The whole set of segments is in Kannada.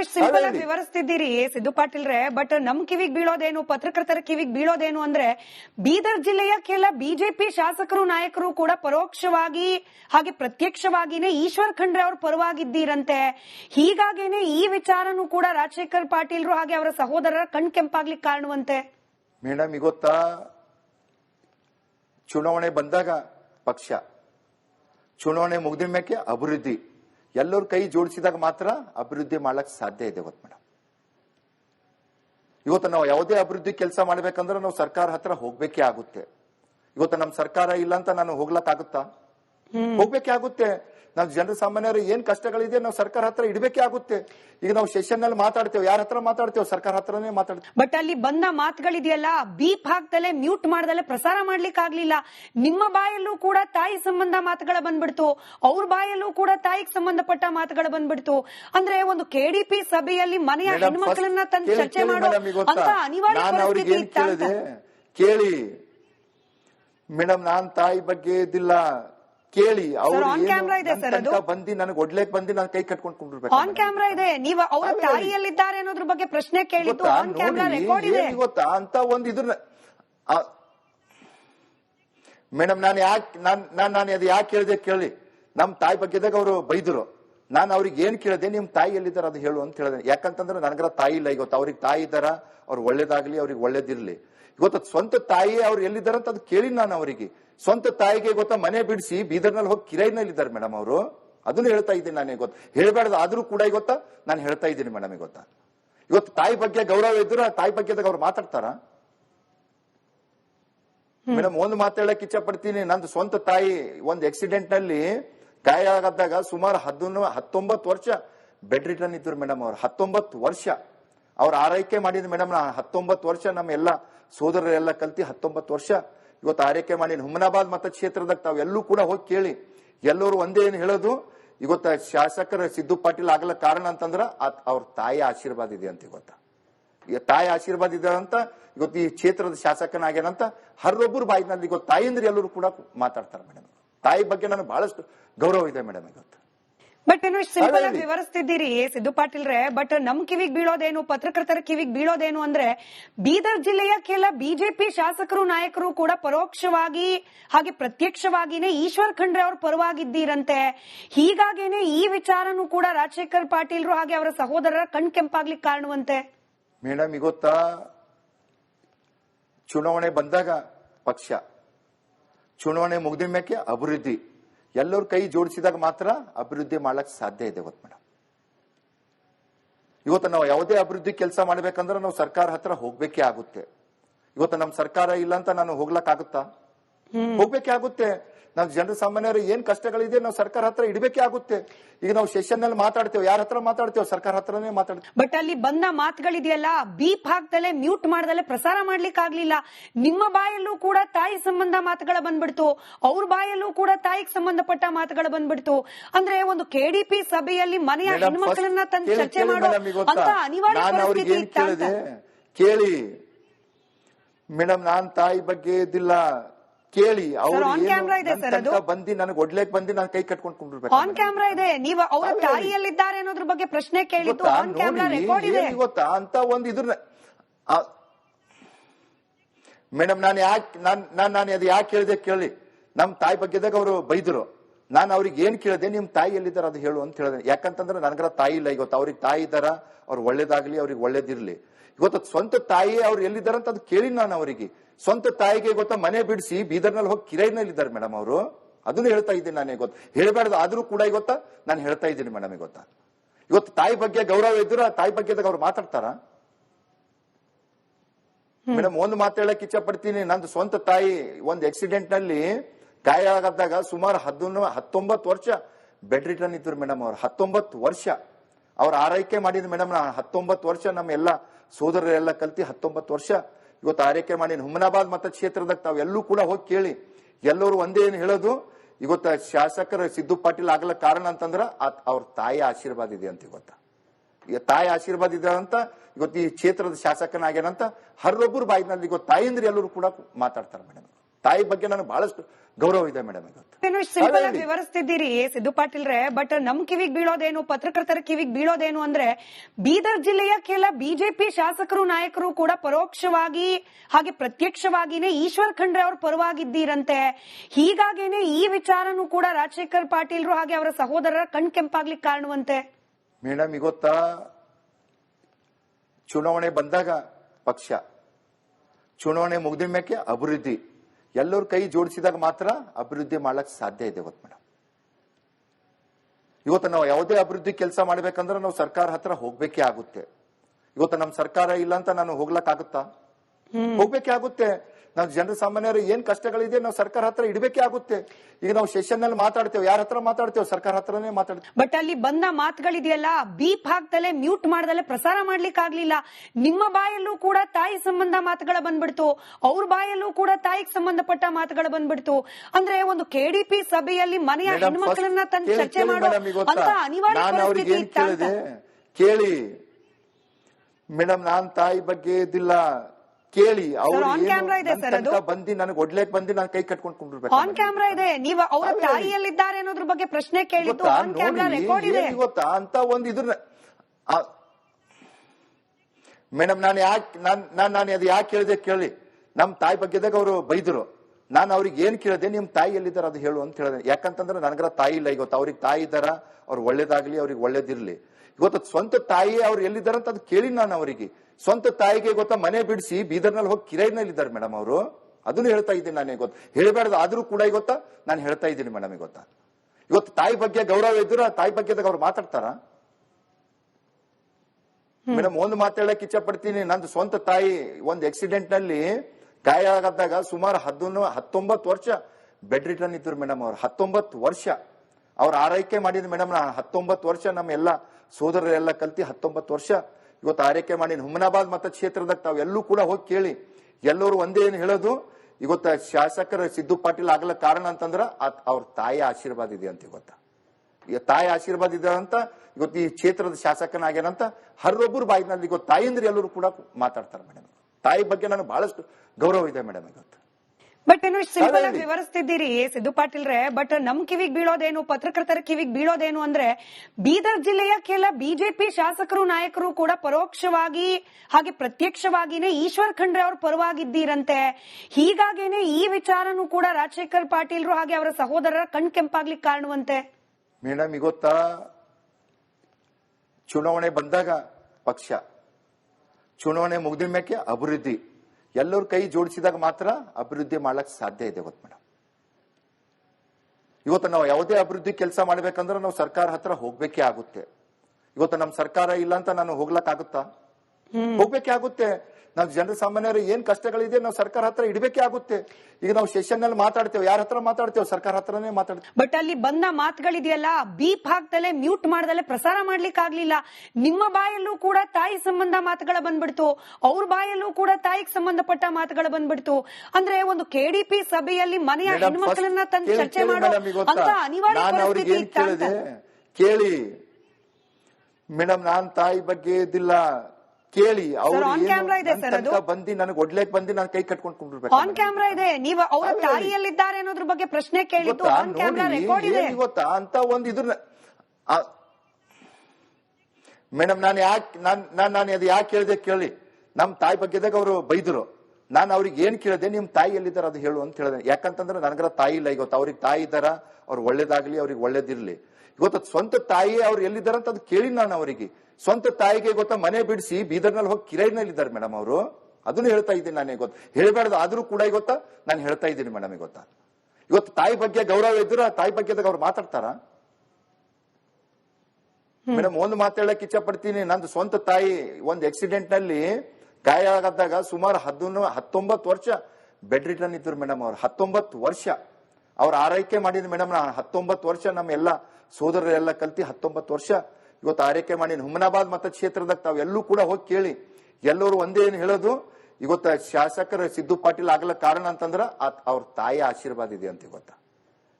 ಇಷ್ಟು ಸಿಂಪಲ್ ಆಗಿ. ವಿವರಿಸ್ತಿದ್ದೀರಿ ಸಿದ್ದು ಪಾಟೀಲ್ರೆ ಬಟ್ ನಮ್ ಕಿವಿಗ್ ಬೀಳೋದೇನು ಪತ್ರಕರ್ತರ ಕಿವಿಗ್ ಬೀಳೋದೇನು ಅಂದ್ರೆ ಬೀದರ್ ಜಿಲ್ಲೆಯ ಕೆಲ ಬಿಜೆಪಿ ಶಾಸಕರು ನಾಯಕರು ಕೂಡ ಪರೋಕ್ಷವಾಗಿ ಹಾಗೆ ಪ್ರತ್ಯಕ್ಷವಾಗಿನೇ ಈಶ್ವರ್ ಖಂಡ್ರೆ ಅವ್ರ ಪರವಾಗಿದ್ದೀರಂತೆ ಹೀಗಾಗೇನೆ ಈ ವಿಚಾರನೂ ಕೂಡ ರಾಜಶೇಖರ್ ಪಾಟೀಲ್ರು ಹಾಗೆ ಅವರ ಸಹೋದರರ ಕಣ್ ಕೆಂಪಾಗ್ಲಿಕ್ಕೆ ಕಾರಣವಂತೆ ಮೇಡಮ್ ಗೊತ್ತಾ ಚುನಾವಣೆ ಬಂದಾಗ ಪಕ್ಷ ಚುನಾವಣೆ ಮುಗಿದ ಮೇಲೆ ಅಭಿವೃದ್ಧಿ ಎಲ್ಲರೂ ಕೈ ಜೋಡಿಸಿದಾಗ ಮಾತ್ರ ಅಭಿವೃದ್ಧಿ ಮಾಡಕ್ ಸಾಧ್ಯ ಇದೆ ಇವತ್ತು ಮೇಡಮ್ ಇವತ್ತು ನಾವು ಯಾವುದೇ ಅಭಿವೃದ್ಧಿ ಕೆಲಸ ಮಾಡ್ಬೇಕಂದ್ರೆ ನಾವು ಸರ್ಕಾರ ಹತ್ರ ಹೋಗ್ಬೇಕೇ ಆಗುತ್ತೆ. ಇವತ್ತು ನಮ್ಮ ಸರ್ಕಾರ ಇಲ್ಲ ಅಂತ ನಾನು ಹೋಗ್ಲಕ್ಕಾಗುತ್ತಾ? ಹೋಗ್ಬೇಕೇ ಆಗುತ್ತೆ. ನಾವು ಜನರ ಸಾಮಾನ್ಯರು ಏನ್ ಕಷ್ಟಗಳಿದೆ ನಾವು ಸರ್ಕಾರ ಹತ್ರ ಇಡಬೇಕೇ ಆಗುತ್ತೆ. ಈಗ ನಾವು ಸೆಷನ್ನಲ್ಲಿ ಮಾತಾಡ್ತೇವೆ ಯಾರ ಹತ್ರ ಮಾತಾಡ್ತೇವೆ ಸರ್ಕಾರ ಹತ್ರನೇ ಮಾತಾಡ್ತೇವೆ. ಬಟ್ ಅಲ್ಲಿ ಬಂದ ಮಾತುಗಳಿದೆಯಲ್ಲ ಬೀಪ್ ಹಾಕ್ದಲೆ ಮ್ಯೂಟ್ ಮಾಡ್ದಲೆ ಪ್ರಸಾರ ಮಾಡ್ಲಿಕ್ಕೆ ಆಗ್ಲಿಲ್ಲ ನಿಮ್ಮ ಬಾಯಲ್ಲೂ ಕೂಡ ತಾಯಿ ಸಂಬಂಧ ಮಾತುಗಳ ಬಂದ್ಬಿಡ್ತು. ಅವ್ರ ಬಾಯಲ್ಲೂ ಕೂಡ ತಾಯಿಗೆ ಸಂಬಂಧಪಟ್ಟ ಮಾತುಗಳ ಬಂದ್ಬಿಡ್ತು. ಅಂದ್ರೆ ಒಂದು ಕೆಡಿಪಿ ಸಭೆಯಲ್ಲಿ ಮನೆಯ ಹೆಣ್ಮಕ್ಳನ್ನ ತಂದು ಚರ್ಚೆ ಮಾಡೋ? ಅಂತ ಅನಿವಾರ್ಯ ಪರಿಸ್ಥಿತಿ ಇತ್ತ ಕೇಳಿ. ಮೇಡಮ್ ನಾನ್ ತಾಯಿ ಬಗ್ಗೆ ಇದಿಲ್ಲ ಕೇಳಿ ಅವರು ಆನ್ ಕ್ಯಾಮ್ರಾ ಇದೆ ಸರ್ ಅದು? ಬಂದಿ ನನಗೆ ಒಡ್ಲೇಕ್ ಬಂದಿ ನಾನು ಕೈ ಕಟ್ಕೊಂಡು ಕುಂಡಿರ್ಬೇಕು ಆನ್ ಕ್ಯಾಮ್ರಾ ಇದೆ. ನೀವು ಅವರ ತಾಯಿಯಲ್ಲಿದ್ದಾರೆ ಅನ್ನೋದ್ರ ಬಗ್ಗೆ ಪ್ರಶ್ನೆ ಕೇಳಿದ್ದು ಆನ್ ಕ್ಯಾಮ್ರಾ ರೆಕಾರ್ಡ್ ಇದೆ. ಗೊತ್ತಾ? ಅಂತ ಒಂದ್ ಇದ್ರ ಮೇಡಮ್ ನಾನು ಯಾಕೆ ನಾನ್ ನಾನ್ ನಾನು ಅದು ಯಾಕೆ ಕೇಳಿದೆ ಕೇಳಿ. ನಮ್ಮ ತಾಯಿ ಬಗ್ಗೆದಾಗ ಅವರು ಬೈದ್ರು. ನಾನು ಅವ್ರಿಗೆ ಏನ್ ಕೇಳಿದೆ? ನಿಮ್ ತಾಯಿ ಎಲ್ಲಿದ್ದಾರೆ ಅದು ಹೇಳು ಅಂತ ಹೇಳಿದೆ ಯಾಕಂತಂದ್ರೆ ನನಗರ ತಾಯಿ ಇಲ್ಲ ಇವತ್ತು ಅವ್ರಿಗೆ ತಾಯಿ ಇದ್ದಾರ? ಅವ್ರು ಒಳ್ಳೇದಾಗ್ಲಿ ಅವ್ರಿಗೆ ಒಳ್ಳೇದಿರ್ಲಿ. ಇವತ್ತು ಸ್ವಂತ ತಾಯಿ ಅವ್ರು ಎಲ್ಲಿದ್ದಾರೆ ಅಂತ ಅದು ಕೇಳಿ ನಾನು ಅವರಿಗೆ. ಸ್ವಂತ ತಾಯಿಗೆ ಗೊತ್ತಾ ಮನೆ ಬಿಡಿಸಿ ಬೀದರ್ನಲ್ಲಿ ಹೋಗಿ ಕಿರೈನಲ್ಲಿ ಇದ್ದಾರೆ ಮೇಡಮ್ ಅವರು. ಅದನ್ನು ಹೇಳ್ತಾ ಇದ್ದೀನಿ ನಾನೇ ಗೊತ್ತ. ಹೇಳ್ಬಾರ್ದು ಆದ್ರೂ ಕೂಡ ಗೊತ್ತಾ ನಾನು ಹೇಳ್ತಾ ಇದ್ದೀನಿ ಮೇಡಮ್ ಗೊತ್ತಾ. ಇವತ್ತು ತಾಯಿ ಬಗ್ಗೆ ಗೌರವ ಇದ್ರು ಆ ತಾಯಿ ಬಗ್ಗೆದಾಗ ಅವ್ರು ಮಾತಾಡ್ತಾರ? ಮೇಡಮ್ ಒಂದು ಮಾತು ಹೇಳಕ್ ಇಚ್ಛೆ ಪಡ್ತೀನಿ ನಂದು ಸ್ವಂತ ತಾಯಿ ಒಂದು ಆಕ್ಸಿಡೆಂಟ್ನಲ್ಲಿ ಗಾಯ ಆಗದಾಗ ಸುಮಾರು ಹದಿನೊ ಹತ್ತೊಂಬತ್ತು ವರ್ಷ ಬೆಡ್ ರಿಟರ್ನ್ ಇದ್ರು ಮೇಡಮ್ ಅವ್ರು. ಹತ್ತೊಂಬತ್ತು ವರ್ಷ. ಅವ್ರ ಆರೈಕೆ ಮಾಡಿದ ಮೇಡಮ್ ನಾ ಹತ್ತೊಂಬತ್ತು ವರ್ಷ ನಮ್ಮ ಎಲ್ಲ ಸೋದರರೆಲ್ಲ ಕಲ್ತಿ ಹತ್ತೊಂಬತ್ತು ವರ್ಷ. ಇವತ್ತು ಆರೈಕೆ ಮಾಡಿನ ಹುಮನಾಬಾದ್ ಮತಕ್ಷೇತ್ರದಾಗ ಎಲ್ಲೂ ಕೂಡ ಹೋಗಿ ಕೇಳಿ. ಎಲ್ಲರೂ ಒಂದೇ ಏನು ಹೇಳೋದು? ಇವತ್ತ ಶಾಸಕರ ಸಿದ್ದು ಪಾಟೀಲ್ ಆಗಲ ಕಾರಣ ಅಂತಂದ್ರ ಅವ್ರ ತಾಯಿ ಆಶೀರ್ವಾದ ಇದೆ ಅಂತ ಇವತ್ತ. ತಾಯಿ ಆಶೀರ್ವಾದ ಇದೆ ಅಂತ, ಇವತ್ತು ಈ ಕ್ಷೇತ್ರದ ಶಾಸಕನಾಗ್ಯಾನಂತ ಹರೊಬ್ಬರು ಬಾಯಿನಲ್ಲಿ ಇವತ್ತು ತಾಯಿಂದ್ರೆ ಎಲ್ಲರೂ ಕೂಡ ಮಾತಾಡ್ತಾರೆ ಮೇಡಮ್. ತಾಯಿ ಬಗ್ಗೆ ನನಗೆ ಬಹಳಷ್ಟು ಗೌರವ ಇದೆ ಮೇಡಮ್ ಇವತ್ತು. ಬಟ್ ಏನು ಸಿಂಪಲ್ ಆಗಿ. ವಿವರಿಸ್ತಿದ್ದೀರಿ ಸಿದ್ದು ಪಾಟೀಲ್ರೆ ಬಟ್ ನಮ್ ಕಿವಿಗ್ ಬೀಳೋದೇನು ಪತ್ರಕರ್ತರ ಕಿವಿಗ್ ಬೀಳೋದೇನು ಅಂದ್ರೆ ಬೀದರ್ ಜಿಲ್ಲೆಯ ಕೆಲ ಬಿಜೆಪಿ ಶಾಸಕರು ನಾಯಕರು ಕೂಡ ಪರೋಕ್ಷವಾಗಿ ಹಾಗೆ ಪ್ರತ್ಯಕ್ಷವಾಗಿನೇ ಈಶ್ವರ್ ಖಂಡ್ರೆ ಅವ್ರ ಪರವಾಗಿದ್ದೀರಂತೆ ಹೀಗಾಗೇನೆ ಈ ವಿಚಾರನೂ ಕೂಡ ರಾಜಶೇಖರ್ ಪಾಟೀಲ್ರು ಹಾಗೆ ಅವರ ಸಹೋದರರ ಕಣ್ ಕೆಂಪಾಗ್ಲಿಕ್ಕೆ ಕಾರಣವಂತೆ ಮೇಡಮ್ ಗೊತ್ತಾ ಚುನಾವಣೆ ಬಂದಾಗ ಪಕ್ಷ ಚುನಾವಣೆ ಮುಗಿದ ಮೇಲೆ ಅಭಿವೃದ್ಧಿ ಎಲ್ಲರೂ ಕೈ ಜೋಡಿಸಿದಾಗ ಮಾತ್ರ ಅಭಿವೃದ್ಧಿ ಮಾಡಕ್ ಸಾಧ್ಯ ಇದೆ ಇವತ್ತು ಮೇಡಮ್ ಇವತ್ತು ನಾವು ಯಾವುದೇ ಅಭಿವೃದ್ಧಿ ಕೆಲಸ ಮಾಡ್ಬೇಕಂದ್ರೆ ನಾವು ಸರ್ಕಾರ ಹತ್ರ ಹೋಗ್ಬೇಕೇ ಆಗುತ್ತೆ. ಇವತ್ತು ನಮ್ಮ ಸರ್ಕಾರ ಇಲ್ಲ ಅಂತ ನಾನು ಹೋಗ್ಲಕ್ಕಾಗುತ್ತಾ? ಹೋಗ್ಬೇಕೇ ಆಗುತ್ತೆ. ನಾವು ಜನರ ಸಾಮಾನ್ಯರು ಏನ್ ಕಷ್ಟಗಳಿದೆ ನಾವು ಸರ್ಕಾರ ಹತ್ರ ಇಡಬೇಕೇ ಆಗುತ್ತೆ. ಈಗ ನಾವು ಸೆಷನ್ನಲ್ಲಿ ಮಾತಾಡ್ತೇವೆ ಯಾರ ಹತ್ರ ಮಾತಾಡ್ತೇವೆ ಸರ್ಕಾರ ಹತ್ರನೇ ಮಾತಾಡ್ತೇವೆ. ಬಟ್ ಅಲ್ಲಿ ಬಂದ ಮಾತುಗಳಿದೆಯಲ್ಲ ಬೀಪ್ ಹಾಕ್ದಲೆ ಮ್ಯೂಟ್ ಮಾಡ್ದಲೆ ಪ್ರಸಾರ ಮಾಡ್ಲಿಕ್ಕೆ ಆಗ್ಲಿಲ್ಲ ನಿಮ್ಮ ಬಾಯಲ್ಲೂ ಕೂಡ ತಾಯಿ ಸಂಬಂಧ ಮಾತುಗಳ ಬಂದ್ಬಿಡ್ತು. ಅವ್ರ ಬಾಯಲ್ಲೂ ಕೂಡ ತಾಯಿಗೆ ಸಂಬಂಧಪಟ್ಟ ಮಾತುಗಳ ಬಂದ್ಬಿಡ್ತು. ಅಂದ್ರೆ ಒಂದು ಕೆಡಿಪಿ ಸಭೆಯಲ್ಲಿ ಮನೆಯ ಹೆಣ್ಮಕ್ಳನ್ನ ತಂದು ಚರ್ಚೆ ಮಾಡೋ? ಅಂತ ಅನಿವಾರ್ಯ ಪರಿಸ್ಥಿತಿ ಕೇಳಿ. ಮೇಡಮ್ ನಾನ್ ತಾಯಿ ಬಗ್ಗೆ ಇದಿಲ್ಲ ಕೇಳಿ ಅವರು ಆನ್ ಕ್ಯಾಮ್ರಾ ಇದೆ ಸರ್ ಅದು? ಬಂದು ನನಗೆ ಒಡ್ಲೇಕ್ ಬಂದಿ ನಾನು ಕೈ ಕಟ್ಕೊಂಡು ಕುಂಡಿರ್ಬೇಕು ಆನ್ ಕ್ಯಾಮ್ರಾ ಇದೆ. ನೀವು ಅವರ ತಾಯಿಯಲ್ಲಿದ್ದಾರೆ ಅನ್ನೋದ್ರ ಬಗ್ಗೆ ಪ್ರಶ್ನೆ ಕೇಳಿದ್ದು ಆನ್ ಕ್ಯಾಮ್ರಾ ರೆಕಾರ್ಡ್ ಇದೆ. ಗೊತ್ತಾ? ಅಂತ ಒಂದ್ ಇದ್ರ ಮೇಡಮ್ ನಾನು ಯಾಕೆ ನಾನ್ ನಾನ್ ನಾನು ಅದು ಯಾಕೆ ಕೇಳಿದೆ ಕೇಳಿ. ನಮ್ಮ ತಾಯಿ ಬಗ್ಗೆದಾಗ ಅವರು ಬೈದ್ರು. ನಾನು ಅವ್ರಿಗೆ ಏನ್ ಕೇಳಿದೆ? ನಿಮ್ ತಾಯಿ ಎಲ್ಲಿದ್ದಾರೆ ಅದು ಹೇಳು ಅಂತ ಹೇಳಿದೆ. ಯಾಕಂತಂದ್ರೆ ನನಗರ ತಾಯಿ ಇಲ್ಲ ಇವತ್ತು ಅವ್ರಿಗೆ ತಾಯಿ ಇದ್ದಾರ? ಅವ್ರು ಒಳ್ಳೇದಾಗ್ಲಿ ಅವ್ರಿಗೆ ಒಳ್ಳೇದಿರ್ಲಿ. ಇವತ್ತು ಸ್ವಂತ ತಾಯಿ ಅವ್ರು ಎಲ್ಲಿದ್ದಾರೆ ಅಂತ ಅದು ಕೇಳಿ ನಾನು ಅವರಿಗೆ. ಸ್ವಂತ ತಾಯಿಗೆ ಗೊತ್ತಾ ಮನೆ ಬಿಡಿಸಿ ಬೀದರ್ನಲ್ಲಿ ಹೋಗಿ ಕಿರೈನಲ್ಲಿ ಇದ್ದಾರೆ ಮೇಡಮ್ ಅವರು. ಅದನ್ನು ಹೇಳ್ತಾ ಇದ್ದೀನಿ ನಾನೇ ಗೊತ್ತ. ಹೇಳಬಾರ್ದು ಆದ್ರೂ ಕೂಡ ಇವತ್ತ ನಾನು ಹೇಳ್ತಾ ಇದ್ದೀನಿ ಮೇಡಮ್ ಗೊತ್ತಾ. ಇವತ್ತು ತಾಯಿ ಬಗ್ಗೆ ಗೌರವ ಇದ್ರು ಆ ತಾಯಿ ಬಗ್ಗೆ ಅವ್ರು ಮಾತಾಡ್ತಾರ? ಮೇಡಮ್ ಒಂದು ಮಾತು ಹೇಳಕ್ ಇಚ್ಛೆ ಪಡ್ತೀನಿ ನಂದು ಸ್ವಂತ ತಾಯಿ ಒಂದು ಆಕ್ಸಿಡೆಂಟ್ನಲ್ಲಿ ಗಾಯ ಆಗದಾಗ ಸುಮಾರು ಹದಿನೊ ಹತ್ತೊಂಬತ್ತು ವರ್ಷ ಬೆಡ್ ರಿಟರ್ನ್ ಇದ್ರು ಮೇಡಮ್ ಅವ್ರು. ಹತ್ತೊಂಬತ್ತು ವರ್ಷ. ಅವ್ರ ಆರೈಕೆ ಮಾಡಿದ ಮೇಡಮ್ ಹತ್ತೊಂಬತ್ತು ವರ್ಷ ನಮ್ಮ ಎಲ್ಲ ಸೋದರರೆಲ್ಲ ಕಲ್ತಿ ಹತ್ತೊಂಬತ್ತು ವರ್ಷ. ಇವತ್ತು ಆರೈಕೆ ಮಾಡಿನ ಹುಮನಾಬಾದ್ ಮತಕ್ಷೇತ್ರದಾಗ ಎಲ್ಲೂ ಕೂಡ ಹೋಗಿ ಕೇಳಿ. ಎಲ್ಲರೂ ಒಂದೇ ಏನು ಹೇಳೋದು, ಇವತ್ತ ಶಾಸಕರ ಸಿದ್ದು ಪಾಟೀಲ್ ಆಗಲ ಕಾರಣ ಅಂತಂದ್ರ ಅವ್ರ ತಾಯಿ ಆಶೀರ್ವಾದ ಇದೆ ಅಂತ ಇವತ್ತ. ತಾಯಿ ಆಶೀರ್ವಾದ ಇದೆ ಅಂತ, ಇವತ್ತು ಈ ಕ್ಷೇತ್ರದ ಶಾಸಕನಾಗ್ಯಾನಂತ ಹರೊಬ್ಬರು ಬಾಯಿನಲ್ಲಿ ಇವತ್ತು ತಾಯಿಂದ್ರೆ ಎಲ್ಲರೂ ಕೂಡ ಮಾತಾಡ್ತಾರೆ ಮೇಡಮ್. ತಾಯಿ ಬಗ್ಗೆ ನನಗೆ ಬಹಳಷ್ಟು ಗೌರವ ಇದೆ ಮೇಡಮ್ ಸಿಂಪಲ್. ವಿವರಿಸ್ತಿದ್ದೀರಿ. ಸಿದ್ದು ಪಾಟೀಲ್ರೆ ಬಟ್ ನಮ್ ಕಿವಿಗ್ ಬೀಳೋದೇನು ಪತ್ರಕರ್ತರ ಕಿವಿಗ್ ಬೀಳೋದೇನು ಅಂದ್ರೆ ಬೀದರ್ ಜಿಲ್ಲೆಯ ಕೆಲ ಬಿಜೆಪಿ ಶಾಸಕರು ನಾಯಕರು ಕೂಡ ಪರೋಕ್ಷವಾಗಿ ಹಾಗೆ ಪ್ರತ್ಯಕ್ಷವಾಗಿನೇ ಈಶ್ವರ್ ಖಂಡ್ರೆ ಅವ್ರ ಪರವಾಗಿದ್ದೀರಂತೆ. ಹೀಗಾಗೇನೆ ಈ ವಿಚಾರನೂ ಕೂಡ ರಾಜಶೇಖರ್ ಪಾಟೀಲ್ರು ಹಾಗೆ ಅವರ ಸಹೋದರರ ಕಣ್ ಕೆಂಪಾಗ್ಲಿಕ್ಕೆ ಕಾರಣವಂತೆ. ಮೇಡಮ್ ಗೊತ್ತಾ ಚುನಾವಣೆ ಬಂದಾಗ ಪಕ್ಷ ಚುನಾವಣೆ ಮುಗಿದ ಮೇಲೆ ಅಭಿವೃದ್ಧಿ ಎಲ್ಲರೂ ಕೈ ಜೋಡಿಸಿದಾಗ ಮಾತ್ರ ಅಭಿವೃದ್ಧಿ ಮಾಡಕ್ ಸಾಧ್ಯ ಇದೆ ಇವತ್ತು ಮೇಡಮ್ ಇವತ್ತು ನಾವು ಯಾವುದೇ ಅಭಿವೃದ್ಧಿ ಕೆಲಸ ಮಾಡ್ಬೇಕಂದ್ರೆ ನಾವು ಸರ್ಕಾರ ಹತ್ರ ಹೋಗ್ಬೇಕೇ ಆಗುತ್ತೆ. ಇವತ್ತು ನಮ್ಮ ಸರ್ಕಾರ ಇಲ್ಲ ಅಂತ ನಾನು ಹೋಗ್ಲಕ್ ಆಗುತ್ತಾ ಹೋಗ್ಬೇಕೇ ಆಗುತ್ತೆ. ನಾವು ಜನರ ಸಾಮಾನ್ಯರು ಏನ್ ಕಷ್ಟಗಳಿದೆ ನಾವು ಸರ್ಕಾರ ಹತ್ರ ಇಡಬೇಕೇ ಆಗುತ್ತೆ. ಈಗ ನಾವು ಸೆಷನ್ನಲ್ಲಿ ಮಾತಾಡ್ತೇವೆ ಯಾರ ಹತ್ರ ಮಾತಾಡ್ತೇವೆ ಸರ್ಕಾರ ಹತ್ರನೇ ಮಾತಾಡ್ತೇವೆ. ಬಟ್ ಅಲ್ಲಿ ಬಂದ ಮಾತುಗಳಿದೆಯಲ್ಲ ಬೀಪ್ ಹಾಕ್ದಲೆ ಮ್ಯೂಟ್ ಮಾಡ್ದಲೆ ಪ್ರಸಾರ ಮಾಡ್ಲಿಕ್ಕೆ ಆಗ್ಲಿಲ್ಲ ನಿಮ್ಮ ಬಾಯಲ್ಲೂ ಕೂಡ ತಾಯಿ ಸಂಬಂಧ ಮಾತುಗಳ ಬಂದ್ಬಿಡ್ತು. ಅವ್ರ ಬಾಯಲ್ಲೂ ಕೂಡ ತಾಯಿಗೆ ಸಂಬಂಧಪಟ್ಟ ಮಾತುಗಳ ಬಂದ್ಬಿಡ್ತು. ಅಂದ್ರೆ ಒಂದು ಕೆಡಿಪಿ ಸಭೆಯಲ್ಲಿ ಮನೆಯ ಹೆಣ್ಮಕ್ಳನ್ನ ತಂದು ಚರ್ಚೆ ಮಾಡೋ? ಅಂತ ಅನಿವಾರ್ಯ ಪರಿಸ್ಥಿತಿ ಇತ್ತ ಕೇಳಿ. ಮೇಡಮ್ ನಾನ್ ತಾಯಿ ಬಗ್ಗೆ ಇದಿಲ್ಲ ಕೇಳಿ ಅವರು. ಬಂದು ನನಗೆ ಒಡ್ಲೇಕ್ ಬಂದು ನಾನು ಕೈ ಕಟ್ಕೊಂಡು ಕುಂಡಿರ್ಬೇಕು ಆನ್ ಕ್ಯಾಮ್ರಾ ಇದೆ. ನೀವು ಅವರ. ತಾಯಿಯಲ್ಲಿದ್ದಾರೆ ಅನ್ನೋದ್ರ ಬಗ್ಗೆ ಪ್ರಶ್ನೆ ಕೇಳಿದ್ದು ಆನ್ ಕ್ಯಾಮ್ರಾ ರೆಕಾರ್ಡ್ ಇದೆ. ಗೊತ್ತಾ? ಅಂತ ಒಂದ್ ಇದ್ರ ಮೇಡಮ್ ನಾನು ಯಾಕೆ ನಾನ್ ನಾನ್ ನಾನು ಅದು ಯಾಕೆ ಕೇಳಿದೆ ಕೇಳಿ. ನಮ್ಮ ತಾಯಿ ಬಗ್ಗೆದಾಗ ಅವರು ಬೈದ್ರು. ನಾನು ಅವ್ರಿಗೆ ಏನ್ ಕೇಳಿದೆ? ನಿಮ್ ತಾಯಿ ಎಲ್ಲಿದ್ದಾರೆ ಅದು ಹೇಳು ಅಂತ ಹೇಳಿದೆ. ಯಾಕಂತಂದ್ರೆ ನನಗರ ತಾಯಿ ಇಲ್ಲ. ಇವತ್ತು ಅವ್ರಿಗೆ ತಾಯಿ ಇದ್ದಾರ. ಅವ್ರು ಒಳ್ಳೇದಾಗ್ಲಿ ಅವ್ರಿಗೆ ಒಳ್ಳೇದಿರ್ಲಿ. ಇವತ್ತು ಸ್ವಂತ ತಾಯಿ ಅವ್ರು ಎಲ್ಲಿದ್ದಾರೆ ಅಂತ ಅದು ಕೇಳಿ ನಾನು ಅವರಿಗೆ. ಸ್ವಂತ ತಾಯಿಗೆ ಗೊತ್ತಾ ಮನೆ ಬಿಡಿಸಿ ಬೀದರ್ನಲ್ಲಿ ಹೋಗಿ ಕಿರೈನಲ್ಲಿ ಇದ್ದಾರೆ ಮೇಡಮ್ ಅವರು. ಅದನ್ನು ಹೇಳ್ತಾ ಇದ್ದೀನಿ ನಾನು ಗೊತ್ತು. ಹೇಳಬಾರ್ದು ಆದ್ರೂ ಕೂಡ ಗೊತ್ತಾ ನಾನು ಹೇಳ್ತಾ ಇದ್ದೀನಿ ಮೇಡಮ್ ಗೊತ್ತಾ. ಇವತ್ತು ತಾಯಿ ಬಗ್ಗೆ ಗೌರವ ಇದ್ರೆ ತಾಯಿ ಬಗ್ಗೆ ಅವ್ರು ಮಾತಾಡ್ತಾರ? ಮೇಡಮ್ ಒಂದು ಮಾತು ಹೇಳಕ್ಕೆ ಇಚ್ಛೆ ಪಡ್ತೀನಿ. ನಂದು ಸ್ವಂತ ತಾಯಿ ಒಂದು ಆಕ್ಸಿಡೆಂಟ್ನಲ್ಲಿ ಗಾಯ ಆಗದಾಗ ಸುಮಾರು ಹದಿನೊ ಹತ್ತೊಂಬತ್ತು ವರ್ಷ ಬೆಡ್ ರಿಟರ್ನ್ ಇದ್ರು ಮೇಡಮ್ ಅವ್ರು. ಹತ್ತೊಂಬತ್ತು ವರ್ಷ. ಅವ್ರ ಆರೈಕೆ ಮಾಡಿದ ಮೇಡಮ್ ಹತ್ತೊಂಬತ್ತು ವರ್ಷ ನಮ್ಮ ಎಲ್ಲ ಸೋದರರೆಲ್ಲ ಕಲ್ತಿ ಹತ್ತೊಂಬತ್ತು ವರ್ಷ ಇವತ್ತು ಆರೈಕೆ ಮಾಡಿನ ಹುಮನಾಬಾದ್ ಮತಕ್ಷೇತ್ರದಾಗ ತಾವೆಲ್ಲೂ ಕೂಡ ಹೋಗಿ ಕೇಳಿ. ಎಲ್ಲರೂ ಒಂದೇ ಏನು ಹೇಳೋದು, ಇವತ್ತು ಶಾಸಕರ ಸಿದ್ದು ಪಾಟೀಲ್ ಆಗಲ ಕಾರಣ ಅಂತಂದ್ರ ಅವ್ರ ತಾಯಿ ಆಶೀರ್ವಾದ ಇದೆ ಅಂತ ಇವತ್ತ. ತಾಯಿ ಆಶೀರ್ವಾದ ಇದೆ ಅಂತ, ಇವತ್ತು ಈ ಕ್ಷೇತ್ರದ ಶಾಸಕನಾಗ್ಯಾನಂತ ಹರೊಬ್ಬರು ಬಾಯಿನಲ್ಲಿ, ಇವತ್ತು ತಾಯಿಂದ್ರೆ ಎಲ್ಲರೂ ಕೂಡ ಮಾತಾಡ್ತಾರೆ ಮೇಡಮ್ ತಾಯಿ ಬಗ್ಗೆ ನನಗೆ ಬಹಳಷ್ಟು ಗೌರವ ಇದೆ ಮೇಡಮ್ ಇವತ್ತು. ಬಟ್ ಏನು ಸಿಂಪಲ್ ಆಗಿ ವಿವರಿಸ್ತಿದ್ದೀರಿ. ಸಿದ್ದು ಪಾಟೀಲ್ರೆ ಬಟ್ ನಮ್ ಕಿವಿಗ್ ಬೀಳೋದೇನು ಪತ್ರಕರ್ತರ ಕಿವಿಗ್ ಬೀಳೋದೇನು ಅಂದ್ರೆ ಬೀದರ್ ಜಿಲ್ಲೆಯ ಕೆಲ ಬಿಜೆಪಿ ಶಾಸಕರು ನಾಯಕರು ಕೂಡ ಪರೋಕ್ಷವಾಗಿ ಹಾಗೆ ಪ್ರತ್ಯಕ್ಷವಾಗಿನೇ ಈಶ್ವರ್ ಖಂಡ್ರೆ ಅವ್ರ ಪರವಾಗಿದ್ದೀರಂತೆ. ಹೀಗಾಗೇನೆ ಈ ವಿಚಾರನೂ ಕೂಡ ರಾಜಶೇಖರ್ ಪಾಟೀಲ್ರು ಹಾಗೆ ಅವರ ಸಹೋದರರ ಕಣ್ ಕೆಂಪಾಗ್ಲಿಕ್ಕೆ ಕಾರಣವಂತೆ. ಮೇಡಮ್ ಗೊತ್ತಾ ಚುನಾವಣೆ ಬಂದಾಗ ಪಕ್ಷ ಚುನಾವಣೆ ಮುಗಿದ ಮೇಲೆ ಅಭಿವೃದ್ಧಿ. ಎಲ್ಲರೂ ಕೈ ಜೋಡಿಸಿದಾಗ ಮಾತ್ರ ಅಭಿವೃದ್ಧಿ ಮಾಡಕ್ ಸಾಧ್ಯ ಇದೆ ಇವತ್ತು ಮೇಡಮ್. ಇವತ್ತು ನಾವು ಯಾವುದೇ ಅಭಿವೃದ್ಧಿ ಕೆಲಸ ಮಾಡ್ಬೇಕಂದ್ರೆ ನಾವು ಸರ್ಕಾರ ಹತ್ರ ಹೋಗ್ಬೇಕೇ ಆಗುತ್ತೆ. ಇವತ್ತು ನಮ್ಮ ಸರ್ಕಾರ ಇಲ್ಲ ಅಂತ ನಾನು ಹೋಗ್ಲಕ್ ಆಗುತ್ತಾ ಹೋಗ್ಬೇಕೇ ಆಗುತ್ತೆ. ನಾವು ಜನರ ಸಾಮಾನ್ಯರು ಏನ್ ಕಷ್ಟಗಳಿದೆ ನಾವು ಸರ್ಕಾರ ಹತ್ರ ಇಡಬೇಕೇ ಆಗುತ್ತೆ. ಈಗ ನಾವು ಸೆಷನ್ನಲ್ಲಿ ಮಾತಾಡ್ತೇವೆ ಯಾರ ಹತ್ರ ಮಾತಾಡ್ತೇವೆ ಸರ್ಕಾರ ಹತ್ರನೇ ಮಾತಾಡ್ತೇವೆ. ಬಟ್ ಅಲ್ಲಿ ಬಂದ ಮಾತುಗಳಿದೆಯಲ್ಲ ಬೀಪ್ ಹಾಕ್ದಲೆ ಮ್ಯೂಟ್ ಮಾಡ್ದಲೆ ಪ್ರಸಾರ ಮಾಡ್ಲಿಕ್ಕೆ ಆಗ್ಲಿಲ್ಲ ನಿಮ್ಮ ಬಾಯಲ್ಲೂ ಕೂಡ ತಾಯಿ ಸಂಬಂಧ ಮಾತುಗಳ ಬಂದ್ಬಿಡ್ತು. ಅವ್ರ ಬಾಯಲ್ಲೂ ಕೂಡ ತಾಯಿಗೆ ಸಂಬಂಧಪಟ್ಟ ಮಾತುಗಳ ಬಂದ್ಬಿಡ್ತು. ಅಂದ್ರೆ ಒಂದು ಕೆಡಿಪಿ ಸಭೆಯಲ್ಲಿ ಮನೆಯ ಹೆಣ್ಮಕ್ಳನ್ನ ತಂದು ಚರ್ಚೆ ಮಾಡೋ? ಅಂತ ಅನಿವಾರ್ಯ ಪರಿಸ್ಥಿತಿ ಕೇಳಿ. ಮೇಡಮ್ ನಾನ್ ತಾಯಿ ಬಗ್ಗೆ ಇದಿಲ್ಲ ಕೇಳಿ ಅವರು. ಬಂದು ನನಗೆ ಒಡ್ಲೇಕ್ ಬಂದು ನಾನು ಕೈ ಕಟ್ಕೊಂಡು ಕುಂಡಿರ್ಬೇಕು ಆನ್ ಕ್ಯಾಮ್ರಾ ಇದೆ. ನೀವು ಅವರ. ತಾಯಿಯಲ್ಲಿದ್ದಾರೆ ಅನ್ನೋದ್ರ ಬಗ್ಗೆ ಪ್ರಶ್ನೆ ಕೇಳಿದ್ದು ಆನ್ ಕ್ಯಾಮ್ರಾ ರೆಕಾರ್ಡ್ ಇದೆ. ಗೊತ್ತಾ? ಅಂತ ಒಂದ್ ಇದ್ರ ಮೇಡಮ್ ನಾನು ಯಾಕೆ ನಾನು ನಾನ್ ನಾನು ಅದು ಯಾಕೆ ಕೇಳಿದೆ ಕೇಳಿ. ನಮ್ಮ ತಾಯಿ ಬಗ್ಗೆದಾಗ ಅವರು ಬೈದ್ರು. ನಾನು ಅವ್ರಿಗೆ ಏನ್ ಕೇಳಿದೆ? ನಿಮ್ ತಾಯಿ ಎಲ್ಲಿದ್ದಾರೆ ಅದು ಹೇಳು ಅಂತ ಹೇಳಿದೆ ಯಾಕಂತಂದ್ರೆ ನನಗರ ತಾಯಿ ಇಲ್ಲ. ಇವತ್ತು ಅವ್ರಿಗೆ ತಾಯಿ ಇದ್ದಾರ. ಅವ್ರು ಒಳ್ಳೇದಾಗ್ಲಿ ಅವ್ರಿಗೆ ಒಳ್ಳೇದಿರ್ಲಿ. ಇವತ್ತು ಸ್ವಂತ ತಾಯಿ ಅವ್ರು ಎಲ್ಲಿದ್ದಾರೆ ಅಂತ ಅದು ಕೇಳಿ ನಾನು ಅವರಿಗೆ. ಸ್ವಂತ ತಾಯಿಗೆ ಗೊತ್ತಾ ಮನೆ ಬಿಡಿಸಿ ಬೀದರ್ನಲ್ಲಿ ಹೋಗಿ ಕಿರೈನಲ್ಲಿ ಇದ್ದಾರೆ ಮೇಡಮ್ ಅವರು. ಅದನ್ನು ಹೇಳ್ತಾ ಇದ್ದೀನಿ ನಾನೇ ಗೊತ್ತ. ಹೇಳಬಾರ್ದು ಆದ್ರೂ ಕೂಡ ಗೊತ್ತಾ? ನಾನು ಹೇಳ್ತಾ ಇದ್ದೀನಿ ಮೇಡಮ್ ಗೊತ್ತಾ? ಇವತ್ತು ತಾಯಿ ಬಗ್ಗೆ ಗೌರವ ಇದ್ರೆ ತಾಯಿ ಬಗ್ಗೆ ಅವ್ರು ಮಾತಾಡ್ತಾರ? ಮೇಡಮ್ ಒಂದು ಮಾತು ಹೇಳಕ್ ಇಚ್ಛೆ ಪಡ್ತೀನಿ. ನಂದು ಸ್ವಂತ ತಾಯಿ ಒಂದು ಆಕ್ಸಿಡೆಂಟ್ನಲ್ಲಿ ಗಾಯ ಆಗದಾಗ ಸುಮಾರು ಹದಿನೊ ಹತ್ತೊಂಬತ್ತು ವರ್ಷ ಬೆಡ್ ರಿಟರ್ನ್ ಇದ್ರು ಮೇಡಮ್ ಅವ್ರು. ಹತ್ತೊಂಬತ್ತು ವರ್ಷ. ಅವ್ರ ಆರೈಕೆ ಮಾಡಿದ ಮೇಡಮ್ ನಾ ಹತ್ತೊಂಬತ್ತು ವರ್ಷ ನಮ್ಮ ಎಲ್ಲ ಸೋದರರೆಲ್ಲ ಕಲ್ತಿ ಹತ್ತೊಂಬತ್ತು ವರ್ಷ ಇವತ್ತು ಆರೈಕೆ ಮಾಡಿನ ಹುಮನಾಬಾದ್ ಮತಕ್ಷೇತ್ರದಾಗ ಎಲ್ಲೂ ಕೂಡ ಹೋಗಿ ಕೇಳಿ, ಎಲ್ಲರೂ ಒಂದೇ ಏನು ಹೇಳೋದು, ಇವತ್ತ ಶಾಸಕರ ಸಿದ್ದು ಪಾಟೀಲ್ ಆಗಲ ಕಾರಣ ಅಂತಂದ್ರ ಅವ್ರ ತಾಯಿ ಆಶೀರ್ವಾದ ಇದೆ ಅಂತ ಇವತ್ತ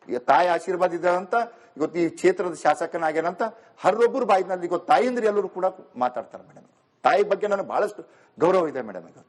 ಈಗ ತಾಯಿ ಆಶೀರ್ವಾದ ಇದೆ ಅಂತ, ಇವತ್ತು ಈ ಕ್ಷೇತ್ರದ ಶಾಸಕನಾಗ್ಯಾನಂತ ಹರೊಬ್ಬರು ಬಾಯಿನಲ್ಲಿ, ಇವತ್ತು ತಾಯಿಂದ್ರೆ ಎಲ್ಲರೂ ಕೂಡ ಮಾತಾಡ್ತಾರೆ ಮೇಡಮ್. ತಾಯಿ ಬಗ್ಗೆ ನನಗೆ ಬಹಳಷ್ಟು ಗೌರವ ಇದೆ ಮೇಡಮ್ ಇವತ್ತು.